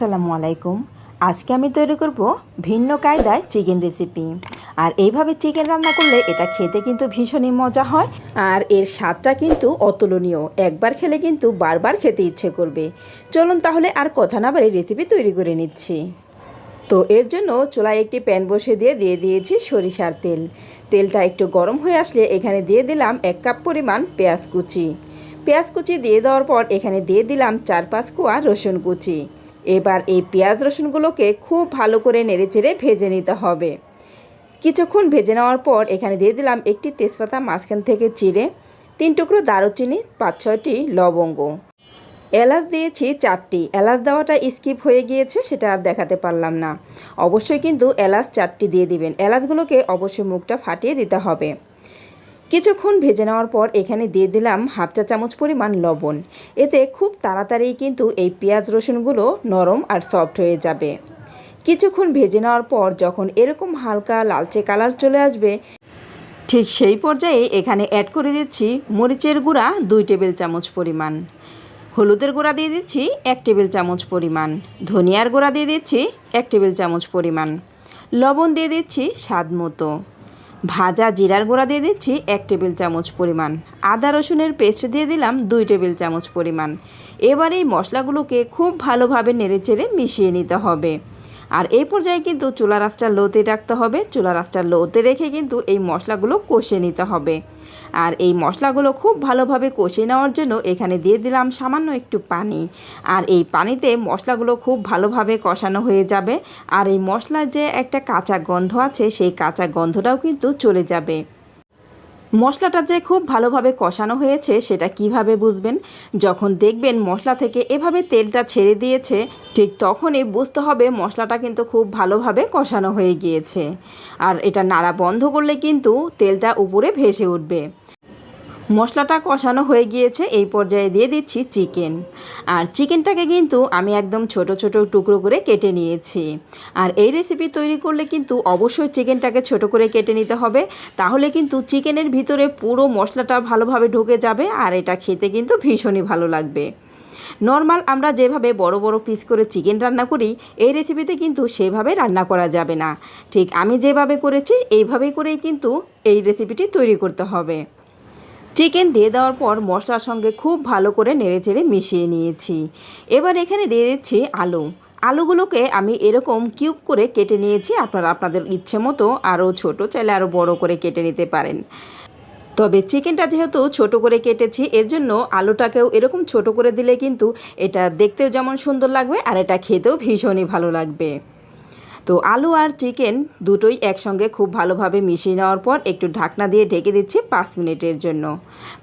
আসসালামু আলাইকুম। আজকে আমি তৈরি করব ভিন্ন কায়দায় চিকেন রেসিপি। আর এইভাবে চিকেন রান্না করলে এটা খেতে কিন্তু ভীষণই মজা হয়। আর এর স্বাদটা কিন্তু অতুলনীয়। একবার খেলে কিন্তু বারবার খেতে ইচ্ছে করবে। চলুন তাহলে আর কথা না বাড়ি রেসিপি তৈরি করে নিচ্ছি। তো এর জন্য চুলায় একটি প্যান বসে দিয়ে দিয়ে দিয়েছি সরিষার তেল। তেলটা একটু গরম হয়ে আসলে এখানে দিয়ে দিলাম এক কাপ পরিমাণ পেঁয়াজ কুচি। পেঁয়াজ কুচি দিয়ে দেওয়ার পর এখানে দিয়ে দিলাম চার পাঁচ কোয়া রসুন কুচি। এবার এই পেঁয়াজ রসুনগুলোকে খুব ভালো করে নেড়েচেড়ে ভেজে নিতে হবে। কিছুক্ষণ ভেজে নেওয়ার পর এখানে দিয়ে দিলাম একটি তেজপাতা, মাঝখান থেকে চিড়ে তিন টুকরো দারুচিনি, পাঁচ ছয়টি লবঙ্গ। এলাচ দিয়েছি চারটি। এলাচ দেওয়াটা স্কিপ হয়ে গিয়েছে, সেটা আর দেখাতে পারলাম না। অবশ্যই কিন্তু এলাচ চারটি দিয়ে দিবেন। এলাচগুলোকে অবশ্যই মুখটা ফাটিয়ে দিতে হবে। কিছুক্ষণ ভেজে নেওয়ার পর এখানে দিয়ে দিলাম হাফ চা চামচ পরিমাণ লবণ। এতে খুব তাড়াতাড়ি কিন্তু এই পেঁয়াজ রসুনগুলো নরম আর সফট হয়ে যাবে। কিছুক্ষণ ভেজে নেওয়ার পর যখন এরকম হালকা লালচে কালার চলে আসবে, ঠিক সেই পর্যায়ে এখানে অ্যাড করে দিচ্ছি মরিচের গুঁড়া দুই টেবিল চামচ পরিমাণ। হলুদের গুঁড়া দিয়ে দিচ্ছি এক টেবিল চামচ পরিমাণ। ধনিয়ার গুঁড়া দিয়ে দিচ্ছি এক টেবিল চামচ পরিমাণ। লবণ দিয়ে দিচ্ছি স্বাদ মতো। ভাজা জিরার গুঁড়া দিয়ে দিচ্ছি এক টেবিল চামচ পরিমাণ। আদা রসুনের পেস্ট দিয়ে দিলাম দুই টেবিল চামচ পরিমাণ। এবার এই মশলাগুলোকে খুব ভালোভাবে নেড়েচেড়ে মিশিয়ে নিতে হবে। আর এই পর্যায়ে কিন্তু চুলা রাসটা লোতে রাখতে হবে। চুলা রাসটা লোতে রেখে কিন্তু এই মশলাগুলো কষে নিতে হবে। আর এই মশলাগুলো খুব ভালোভাবে কষে নেওয়ার জন্য এখানে দিয়ে দিলাম সামান্য একটু পানি। আর এই পানিতে মশলাগুলো খুব ভালোভাবে কষানো হয়ে যাবে। আর এই মশলার যে একটা কাঁচা গন্ধ আছে, সেই কাঁচা গন্ধটাও কিন্তু চলে যাবে। মশলাটা যে খুব ভালোভাবে কষানো হয়েছে, সেটা কীভাবে বুঝবেন? যখন দেখবেন মশলা থেকে এভাবে তেলটা ছেড়ে দিয়েছে, ঠিক তখনই বুঝতে হবে মশলাটা কিন্তু খুব ভালোভাবে কষানো হয়ে গিয়েছে। আর এটা নাড়া বন্ধ করলে কিন্তু তেলটা উপরে ভেসে উঠবে। মশলাটা কষানো হয়ে গিয়েছে, এই পর্যায়ে দিয়ে দিচ্ছি চিকেন আর চিকেনটাকে কিন্তু আমি একদম ছোট ছোট টুকরো করে কেটে নিয়েছি। আর এই রেসিপি তৈরি করলে কিন্তু অবশ্যই চিকেনটাকে ছোট করে কেটে নিতে হবে। তাহলে কিন্তু চিকেনের ভিতরে পুরো মশলাটা ভালোভাবে ঢুকে যাবে আর এটা খেতে কিন্তু ভীষণই ভালো লাগবে। নর্মাল আমরা যেভাবে বড় বড় পিস করে চিকেন রান্না করি, এই রেসিপিতে কিন্তু সেভাবে রান্না করা যাবে না। ঠিক আমি যেভাবে করেছি, এইভাবেই করেই কিন্তু এই রেসিপিটি তৈরি করতে হবে। চিকেন দিয়ে দেওয়ার পর মশলার সঙ্গে খুব ভালো করে নেড়েচেড়ে মিশিয়ে নিয়েছি। এবার এখানে দিয়ে দিচ্ছি আলু। আলুগুলোকে আমি এরকম কিউব করে কেটে নিয়েছি। আপনারা আপনাদের ইচ্ছে মতো আরও ছোটো চাইলে আরও বড় করে কেটে নিতে পারেন। তবে চিকেনটা যেহেতু ছোট করে কেটেছি, এর জন্য আলুটাকেও এরকম ছোট করে দিলে কিন্তু এটা দেখতেও যেমন সুন্দর লাগবে আর এটা খেতেও ভীষণই ভালো লাগবে। তো আলু আর চিকেন দুটোই একসঙ্গে খুব ভালোভাবে মিশিয়ে নেওয়ার পর একটু ঢাকনা দিয়ে ঢেকে দিচ্ছি পাঁচ মিনিটের জন্য।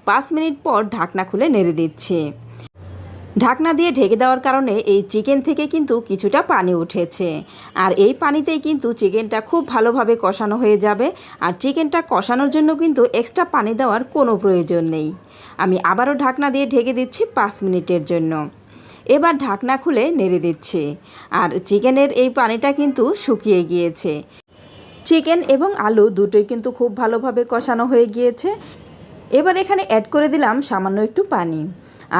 পাঁচ মিনিট পর ঢাকনা খুলে নেড়ে দিচ্ছি। ঢাকনা দিয়ে ঢেকে দেওয়ার কারণে এই চিকেন থেকে কিন্তু কিছুটা পানি উঠেছে। আর এই পানিতেই কিন্তু চিকেনটা খুব ভালোভাবে কষানো হয়ে যাবে। আর চিকেনটা কষানোর জন্য কিন্তু এক্সট্রা পানি দেওয়ার কোনো প্রয়োজন নেই। আমি আবারও ঢাকনা দিয়ে ঢেকে দিচ্ছি পাঁচ মিনিটের জন্য। এবার ঢাকনা খুলে নেড়ে দিচ্ছি। আর চিকেনের এই পানিটা কিন্তু শুকিয়ে গিয়েছে। চিকেন এবং আলু দুটোই কিন্তু খুব ভালোভাবে কষানো হয়ে গিয়েছে। এবার এখানে অ্যাড করে দিলাম সামান্য একটু পানি।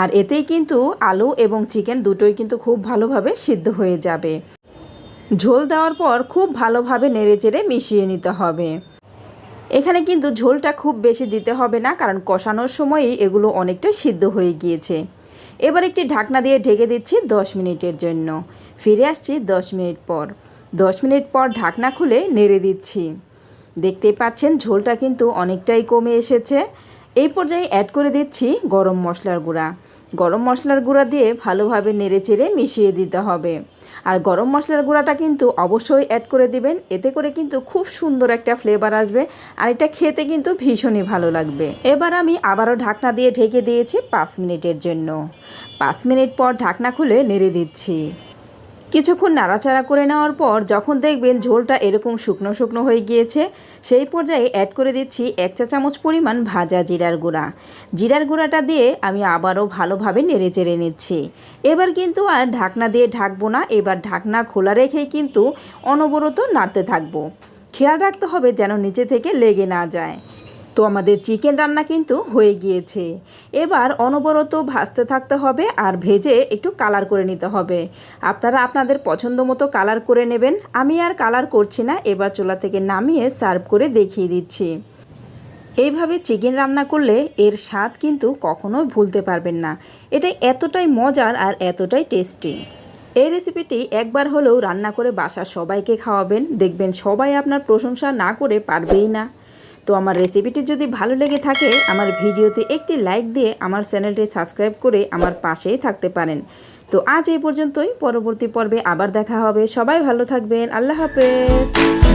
আর এতেই কিন্তু আলু এবং চিকেন দুটোই কিন্তু খুব ভালোভাবে সিদ্ধ হয়ে যাবে। ঝোল দেওয়ার পর খুব ভালোভাবে নেড়ে চেড়ে মিশিয়ে নিতে হবে। এখানে কিন্তু ঝোলটা খুব বেশি দিতে হবে না, কারণ কষানোর সময়ই এগুলো অনেকটা সিদ্ধ হয়ে গিয়েছে। এবার একটি ঢাকনা দিয়ে ঢেকে দিচ্ছি দশ মিনিটের জন্য। ফিরে আসছি দশ মিনিট পর। দশ মিনিট পর ঢাকনা খুলে নেড়ে দিচ্ছি। দেখতে পাচ্ছেন ঝোলটা কিন্তু অনেকটাই কমে এসেছে। এই পর্যায়ে অ্যাড করে দিচ্ছি গরম মশলার গুঁড়া। গরম মশলার গুঁড়া দিয়ে ভালোভাবে নেড়ে চেড়ে মিশিয়ে দিতে হবে। আর গরম মশলার গুঁড়াটা কিন্তু অবশ্যই অ্যাড করে দিবেন। এতে করে কিন্তু খুব সুন্দর একটা ফ্লেভার আসবে আর এটা খেতে কিন্তু ভীষণই ভালো লাগবে। এবার আমি আবারও ঢাকনা দিয়ে ঢেকে দিয়েছি পাঁচ মিনিটের জন্য। পাঁচ মিনিট পর ঢাকনা খুলে নেড়ে দিচ্ছি। কিছুক্ষণ নাড়াচাড়া করে নেওয়ার পর যখন দেখবেন ঝোলটা এরকম শুকনো শুকনো হয়ে গিয়েছে, সেই পর্যায়ে অ্যাড করে দিচ্ছি এক চা চামচ পরিমাণ ভাজা জিরার গুঁড়া। জিরার গুঁড়াটা দিয়ে আমি আবারও ভালোভাবে নেড়ে চেড়ে নিচ্ছি। এবার কিন্তু আর ঢাকনা দিয়ে ঢাকবো না, এবার ঢাকনা খোলা রেখেই কিন্তু অনবরত নাড়তে থাকব। খেয়াল রাখতে হবে যেন নিচে থেকে লেগে না যায়। তো আমাদের চিকেন রান্না কিন্তু হয়ে গিয়েছে। এবার অনবরত ভাজতে থাকতে হবে আর ভেজে একটু কালার করে নিতে হবে। আপনারা আপনাদের পছন্দ মতো কালার করে নেবেন। আমি আর কালার করছি না, এবার চুলা থেকে নামিয়ে সার্ভ করে দেখিয়ে দিচ্ছি। এইভাবে চিকেন রান্না করলে এর স্বাদ কিন্তু কখনোই ভুলতে পারবেন না। এটা এতটাই মজার আর এতটাই টেস্টি। এই রেসিপিটি একবার হলেও রান্না করে বাসার সবাইকে খাওয়াবেন। দেখবেন সবাই আপনার প্রশংসা না করে পারবেই না। তো আমার রেসিপিটি যদি ভালো লেগে থাকে, আমার ভিডিওতে একটি লাইক দিয়ে আমার চ্যানেলটি সাবস্ক্রাইব করে আমার পাশেই থাকতে পারেন। তো আজ এই পর্যন্তই, পরবর্তী পর্বে আবার দেখা হবে। সবাই ভালো থাকবেন। আল্লাহ হাফেজ।